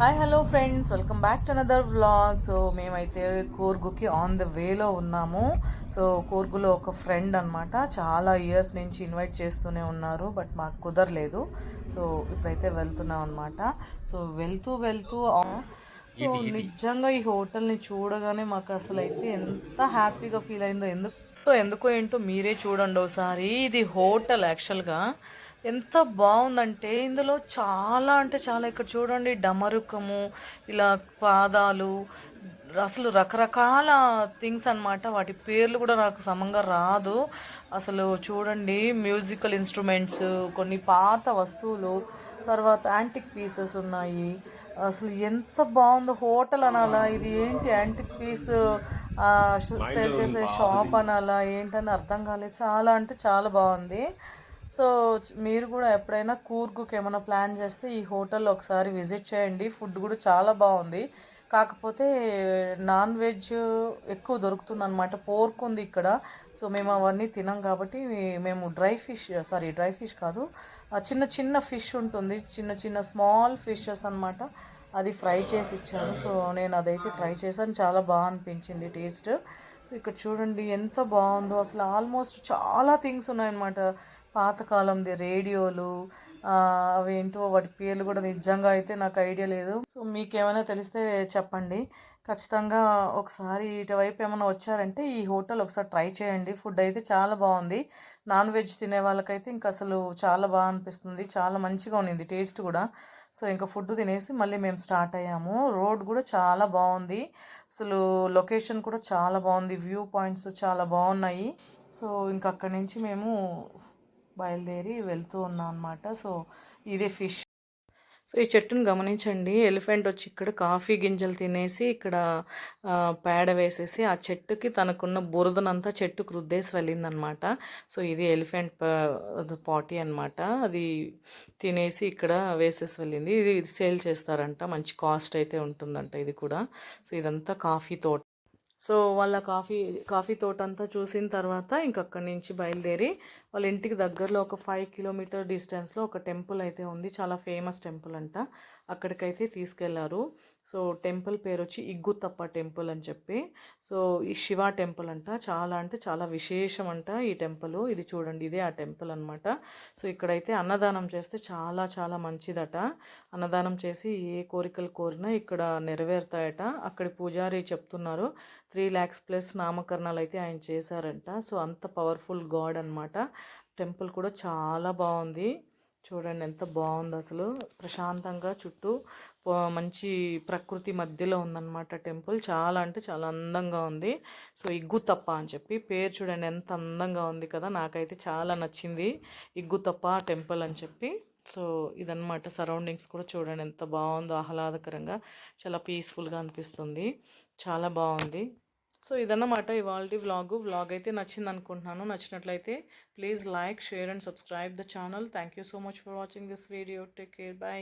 Hi hello friends welcome back to another vlog so మేమైతే కూర్గుకి on the వేలో ఉన్నాము. సో కూర్గులో ఒక ఫ్రెండ్ అన్నమాట. చాలా ఇయర్స్ నుంచి ఇన్వైట్ చేస్తూనే ఉన్నారు బట్ మాకు కుదరలేదు. సో ఇప్పుడైతే వెళ్తున్నాం అనమాట సో వెళ్తూ వెళ్తూ సో నిజంగా ఈ హోటల్ని చూడగానే మాకు అసలు అయితే ఎంత హ్యాపీగా ఫీల్ అయిందో ఎందుకు సో ఎందుకో ఏంటో మీరే చూడండి ఒకసారి. ఇది హోటల్ యాక్చువల్గా ఎంత బాగుందంటే ఇందులో చాలా అంటే చాలా ఇక్కడ చూడండి డమరుకము ఇలా పాదాలు అసలు రకరకాల థింగ్స్ అన్నమాట. వాటి పేర్లు కూడా నాకు సమంగా రాదు. అసలు చూడండి మ్యూజికల్ ఇన్స్ట్రుమెంట్స్ కొన్ని పాత వస్తువులు తర్వాత యాంటిక్ పీసెస్ ఉన్నాయి. అసలు ఎంత బాగుందో హోటల్ అనాలా ఇది ఏంటి యాంటిక్ పీస్ సేల్ చేసే షాప్ అనాలా ఏంటని అర్థం కాలేదు. చాలా అంటే చాలా బాగుంది. సో మీరు కూడా ఎప్పుడైనా కూర్గుకి ఏమైనా ప్లాన్ చేస్తే ఈ హోటల్లో ఒకసారి విజిట్ చేయండి. ఫుడ్ కూడా చాలా బాగుంది. కాకపోతే నాన్ వెజ్ ఎక్కువ దొరుకుతుంది అనమాట పోర్క్ ఉంది ఇక్కడ. సో మేము అవన్నీ తినాం కాబట్టి మేము dry fish sorry dry fish కాదు. చిన్న చిన్న ఫిష్ ఉంటుంది. చిన్న చిన్న స్మాల్ ఫిషెస్ అనమాట అది ఫ్రై చేసి ఇచ్చాను. సో నేను అదైతే ట్రై చేశాను. చాలా బాగా అనిపించింది టేస్ట్. సో ఇక్కడ చూడండి ఎంత బాగుందో. అసలు ఆల్మోస్ట్ చాలా థింగ్స్ ఉన్నాయన్నమాట. పాతకాలంది రేడియోలు అవేంటో వాటి పేర్లు కూడా నిజంగా అయితే నాకు ఐడియా లేదు. సో మీకేమైనా తెలిస్తే చెప్పండి. ఖచ్చితంగా ఒకసారి ఇటువైపు ఏమైనా వచ్చారంటే ఈ హోటల్ ఒకసారి ట్రై చేయండి. ఫుడ్ అయితే చాలా బాగుంది. నాన్ వెజ్ తినే వాళ్ళకైతే ఇంకా అసలు చాలా బాగా అనిపిస్తుంది. చాలా మంచిగా ఉండింది టేస్ట్ కూడా. సో ఇంకా ఫుడ్ తినేసి మళ్ళీ మేము స్టార్ట్ అయ్యాము. రోడ్ కూడా చాలా బాగుంది. అసలు లొకేషన్ కూడా చాలా బాగుంది. వ్యూ పాయింట్స్ చాలా బాగున్నాయి. సో ఇంకా అక్కడి నుంచి మేము బయలుదేరి వెళ్తూ ఉన్నాం అనమాట సో ఇదే ఫిష్. సో ఈ చెట్టును గమనించండి. ఎలిఫెంట్ వచ్చి ఇక్కడ కాఫీ గింజలు తినేసి ఇక్కడ పేడ వేసేసి ఆ చెట్టుకి తనకున్న బురదనంతా చెట్టుకు రుద్దేసి వెళ్ళిందనమాట. సో ఇది ఎలిఫెంట్ పాటీ అనమాట అది తినేసి ఇక్కడ వేసేసి వెళ్ళింది. ఇది ఇది సేల్ చేస్తారంట. మంచి కాస్ట్ అయితే ఉంటుందంట ఇది కూడా. సో ఇదంతా కాఫీ తోట. సో వాళ్ళ కాఫీ కాఫీ తోట అంతా చూసిన తర్వాత ఇంక అక్కడి నుంచి బయలుదేరి వాళ్ళ ఇంటికి దగ్గరలో ఒక ఫైవ్ కిలోమీటర్ డిస్టెన్స్లో ఒక టెంపుల్ అయితే ఉంది. చాలా ఫేమస్ టెంపుల్ అంట. అక్కడికైతే తీసుకెళ్ళారు. సో టెంపుల్ పేరు వచ్చి ఇగ్గుతప్ప టెంపుల్ అని చెప్పి. సో ఈ శివ టెంపుల్ అంట. చాలా అంటే చాలా విశేషం అంట ఈ టెంపుల్. ఇది చూడండి ఇదే ఆ టెంపుల్ అనమాట సో ఇక్కడైతే అన్నదానం చేస్తే చాలా చాలా మంచిదట. అన్నదానం చేసి ఏ కోరికలు కోరినా ఇక్కడ నెరవేరుతాయట. అక్కడి పూజారి చెప్తున్నారు త్రీ ల్యాక్స్ ప్లస్ నామకరణాలు అయితే ఆయన చేశారంట. సో అంత పవర్ఫుల్ గాడ్ అనమాట టెంపుల్ కూడా చాలా బాగుంది. చూడండి ఎంత బాగుంది అసలు. ప్రశాంతంగా చుట్టూ మంచి ప్రకృతి మధ్యలో ఉందన్నమాట టెంపుల్. చాలా అంటే చాలా అందంగా ఉంది. సో ఇగ్గుతప్ప అని చెప్పి పేరు చూడండి ఎంత అందంగా ఉంది కదా. నాకైతే చాలా నచ్చింది ఇగ్గుతప్ప టెంపుల్ అని చెప్పి. సో ఇదన్నమాట సరౌండింగ్స్ కూడా చూడండి ఎంత బాగుందో. ఆహ్లాదకరంగా చాలా పీస్ఫుల్గా అనిపిస్తుంది. చాలా బాగుంది. సో ఇదన్నమాట ఇవాళ వ్లాగ్. వ్లాగ్ అయితే నచ్చింది అనుకుంటున్నాను నచ్చినట్లయితే please like share and subscribe the channel. Thank you so much for watching this video. Take care. Bye